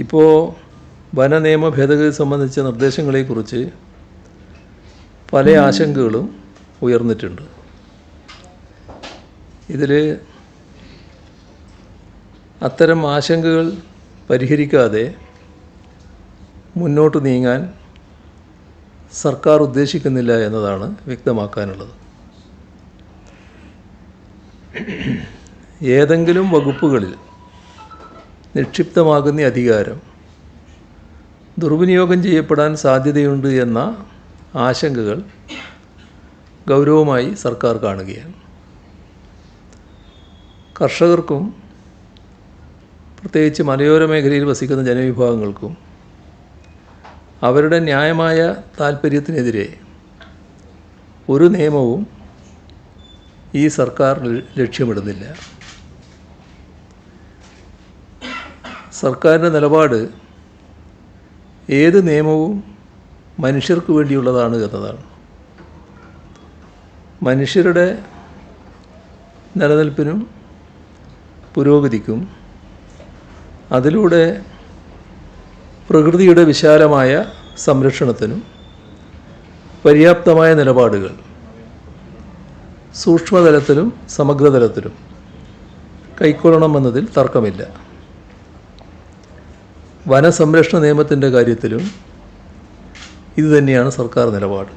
ഇപ്പോൾ വന നിയമ ഭേദഗതി സംബന്ധിച്ച നിർദ്ദേശങ്ങളെക്കുറിച്ച് പല ആശങ്കകളും ഉയർന്നിട്ടുണ്ട്. ഇതിൽ അത്തരം ആശങ്കകൾ പരിഹരിക്കാതെ മുന്നോട്ട് നീങ്ങാൻ സർക്കാർ ഉദ്ദേശിക്കുന്നില്ല എന്നതാണ് വ്യക്തമാക്കാനുള്ളത്. ഏതെങ്കിലും വകുപ്പുകളിൽ നിക്ഷിപ്തമാകുന്ന അധികാരം. ദുർവിനിയോഗം ചെയ്യപ്പെടാൻ സാധ്യതയുണ്ട് എന്ന ആശങ്കകൾ ഗൗരവമായി സർക്കാർ കാണുകയാണ്. കർഷകർക്കും പ്രത്യേകിച്ച് മലയോര മേഖലയിൽ വസിക്കുന്ന ജനവിഭാഗങ്ങൾക്കും അവരുടെ ന്യായമായ താല്പര്യത്തിനെതിരെ ഒരു നിയമവും ഈ സർക്കാർ ലക്ഷ്യമിടുന്നില്ല. സർക്കാരിന്റെ നിലപാട് ഏത് നിയമവും മനുഷ്യർക്ക് വേണ്ടിയുള്ളതാണ് എന്നതാണ്. മനുഷ്യരുടെ നിലനിൽപ്പിനും പുരോഗതിക്കും അതിലൂടെ പ്രകൃതിയുടെ വിശാലമായ സംരക്ഷണത്തിനും പര്യാപ്തമായ നിലപാടുകൾ സൂക്ഷ്മതലത്തിലും സമഗ്രതലത്തിലും കൈക്കൊള്ളണമെന്നതിൽ തർക്കമില്ല. വനസംരക്ഷണ നിയമത്തിന്റെ കാര്യത്തിലും ഇതുതന്നെയാണ് സർക്കാർ നിലപാട്.